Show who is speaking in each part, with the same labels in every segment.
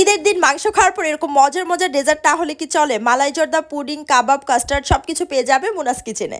Speaker 1: ঈদের দিন মাংস খাওয়ার পর এরকম মজার মজার ডেজার্ট তাহলে কি চলে? মালাই জর্দা পুডিং, কাবাব কাস্টার্ড সবকিছু পেয়ে যাবে মুনাস কিচেনে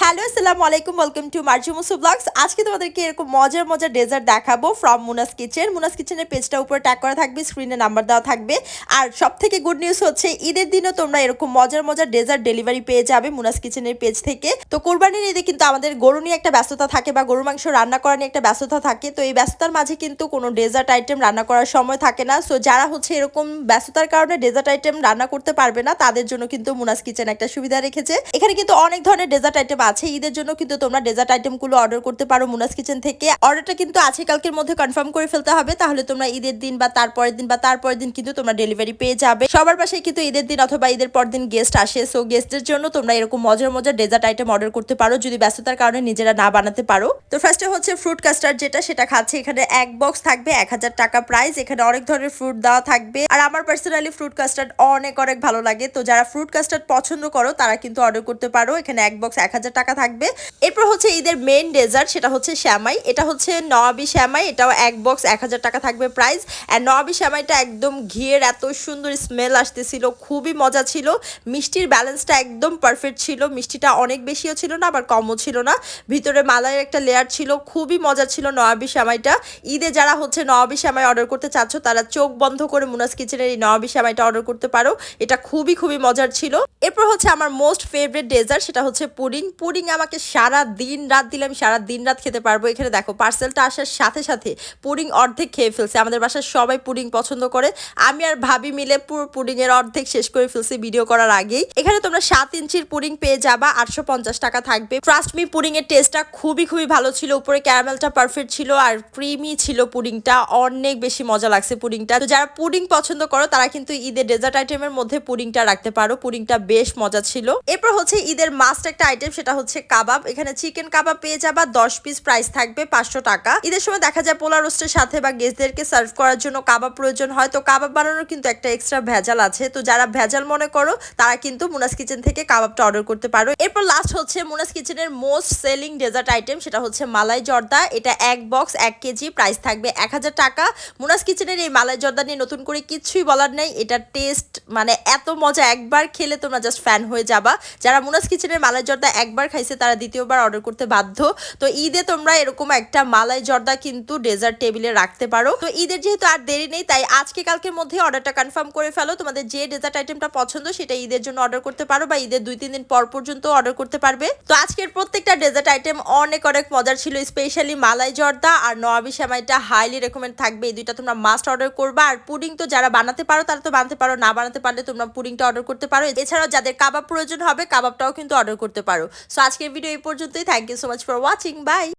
Speaker 1: হ্যালো, আসসালামু আলাইকুম ওয়েলকাম টু মার্জি মুসু ব্লগস আজকে তোমাদেরকে এরকম মজার মজার ডেজার্ট দেখাবো ফ্রম মুনাস কিচেন মুনাস কিচেনের পেজটা উপরে ট্যাগ করা থাকবে স্ক্রিনে নাম্বার দেওয়া থাকবে। আর সব থেকে গুড নিউজ হচ্ছে, ঈদের দিনও তোমরা এরকম মজার মজার ডেজার্ট ডেলিভারি পেয়ে যাবে মুনাস কিচেনের পেজ থেকে। তো কোরবানির ঈদে কিন্তু আমাদের গরু নিয়ে একটা ব্যস্ততা থাকে বা গরু মাংস রান্না করা নিয়ে একটা ব্যস্ততা থাকে। তো এই ব্যস্ততার মাঝে কিন্তু কোনো ডেজার্ট আইটেম রান্না করার সময় থাকে না। সো যারা হচ্ছে এরকম ব্যস্ততার কারণে ডেজার্ট আইটেম রান্না করতে পারবে না, তাদের জন্য কিন্তু মুনাস কিচেন একটা সুবিধা রেখেছে। এখানে কিন্তু অনেক ধরনের ডেজার্ট আইটেম আছে ঈদের জন্য, কিন্তু তোমরা ডেজার্ট আইটেমগুলো অর্ডার করতে পারো মুনাস কিচেন থেকে। অর্ডারটা কিন্তু আছে, কালকের মধ্যে কনফার্ম করে ফেলতে হবে। তাহলে তোমরা ঈদের দিন বা তারপরের দিন বা তারপরের দিন কিন্তু তোমরা ডেলিভারি পেয়ে যাবে। সবার পাশে কিন্তু ঈদের দিন অথবা ঈদের পর দিন গেস্ট আসে। সো গেস্টের জন্য তোমরা এরকম মজার মজার ডেজার্ট আইটেম অর্ডার করতে পারো, যদি ব্যস্ততার কারণে নিজেরা না বানাতে পারো। তো ফার্স্টে হচ্ছে ফ্রুট কাস্টার্ড যেটা, সেটা খাচ্ছে এখানে এক বক্স থাকবে, এক হাজার টাকা প্রাইস এখানে অনেক ধরনের ফ্রুট দেওয়া থাকবে। আর আমার পার্সোনালি ফ্রুট কাস্টার্ড অনেক অনেক ভালো লাগে। তো যারা ফ্রুট কাস্টার্ড পছন্দ করো, তারা কিন্তু অর্ডার করতে পারো। এখানে এক বক্স এক হাজার টাকা থাকবে। এরপর হচ্ছে ঈদের মেন ডেজার্ট সেটা হচ্ছে শ্যামাই। এটা হচ্ছে নবাবি শ্যামাই, এটাও এক বক্স এক হাজার টাকা থাকবে প্রাইস আর নবাবি শ্যামাইটা একদম ঘিয়ের এত সুন্দর স্মেল আসতেছিল, খুবই মজা ছিল। মিষ্টির ব্যালেন্সটা একদম পারফেক্ট ছিল। মিষ্টিটা অনেক বেশিও ছিল না, আবার কমও ছিল না। ভিতরে মালাইয়ের একটা লেয়ার ছিল, খুবই মজা ছিল নবাবি শ্যামাইটা। ঈদে যারা হচ্ছে নবাবি শ্যামাই অর্ডার করতে চাচ্ছ, তারা চোখ বন্ধ করে মুনাস কিচেনের এই নবাবি শ্যামাইটা অর্ডার করতে পারো। এটা খুবই খুবই মজার ছিল। এরপর হচ্ছে আমার মোস্ট ফেভারিট ডেজার্ট সেটা হচ্ছে পুডিং। পুডিং আমাকে সারা দিন রাত দিলে আমি সারা দিন রাত খেতে পারব। এখানে দেখো পার্সেলটা আসার সাথে সাথে পুডিং অর্ধেক খেয়ে ফেলছে। আমাদের বাসায় সবাই পুডিং পছন্দ করে। আমি আর ভাবি মিলে পুরো পুডিং এর অর্ধেক শেষ করে ফেলছি ভিডিও করার আগেই। এখানে তোমরা সাত ইঞ্চির পুডিং পেয়ে যাবা, আটশো পঞ্চাশ টাকা থাকবে। ট্রাস্ট মি পুডিং এর টেস্টটা খুবই খুবই ভালো ছিল। উপরে ক্যারামেলটা পারফেক্ট ছিল আর ক্রিমি ছিল পুডিংটা। অনেক বেশি মজা লাগছে পুডিংটা। তো যারা পুডিং পছন্দ করো, তারা কিন্তু ঈদের ডেজার্ট আইটেমের মধ্যে পুডিংটা রাখতে পারো। পুডিংটা বেশ মজা ছিল। এরপর হচ্ছে ঈদের মাস্ট একটা আইটেম সেটা হচ্ছে কাবাব। এখানে চিকেন কাবাব পেয়ে যাবা, দশ পিস প্রাইস থাকবে পাঁচশো টাকা। ঈদের সময় দেখা যায় পোলা রোস্টের সাথে বা গেস্টদেরকে সার্ভ করার জন্য কাবাব প্রয়োজন হয়। তো কাবাব বানানোর কিন্তু একটা এক্সট্রা ভেজাল আছে। তো যারা ভেজাল মনে করো, তারা কিন্তু মুনাস কিচেন থেকে কাবাবটা অর্ডার করতে পারো। এরপর লাস্ট হচ্ছে মুনাস কিচেনের মোস্ট সেলিং ডেজার্ট আইটেম সেটা হচ্ছে মালাই জর্দা। এটা এক বক্স এক কেজি প্রাইস থাকবে এক হাজার টাকা। মুনাস কিচেনের এই মালাই জর্দা নিয়ে নতুন করে কিছুই বলার নেই। এটা টেস্ট মানে এত মজা। একবার খেলে তোমরা জাস্ট ফ্যান হয়ে যাবা। যারা মুনাস কিচেনের মালাই জর্দা একবার খাইছে, তারা দ্বিতীয়বার অর্ডার করতে বাধ্য। তো ঈদে তোমরা এরকম একটা মালাই জর্দা কিন্তু ডেজার্ট টেবিলে রাখতে পারো। তো ঈদের যেহেতু আর দেরি নেই, তাই আজকে কালকের মধ্যে অর্ডারটা কনফার্ম করে ফেলো। তোমাদের যে ডেজার্ট আইটেমটা পছন্দ, সেটা ঈদের জন্য অর্ডার করতে পারো বা ঈদের দুই তিন দিন পর পর্যন্ত অর্ডার করতে পারবে। তো আজকের প্রত্যেকটা ডেজার্ট আইটেম অনেক অনেক মজার ছিল স্পেশালি মালাই জর্দা আর নয়াবি সেমাইটা হাইলি রেকমেন্ড থাকবে। এই দুইটা তোমরা মাস্ট অর্ডার করবা। আর পুডিং তো যারা বানাতে পারো, তারা তো বানাতে পারো। না বানাতে পারলে তোমরা পুডিংটা অর্ডার করতে পারো। এছাড়াও যাদের কাবাব প্রয়োজন হবে, কাবাবটাও কিন্তু অর্ডার করতে পারো। সো আজকের ভিডিও এই পর্যন্তই। Thank you so much for watching bye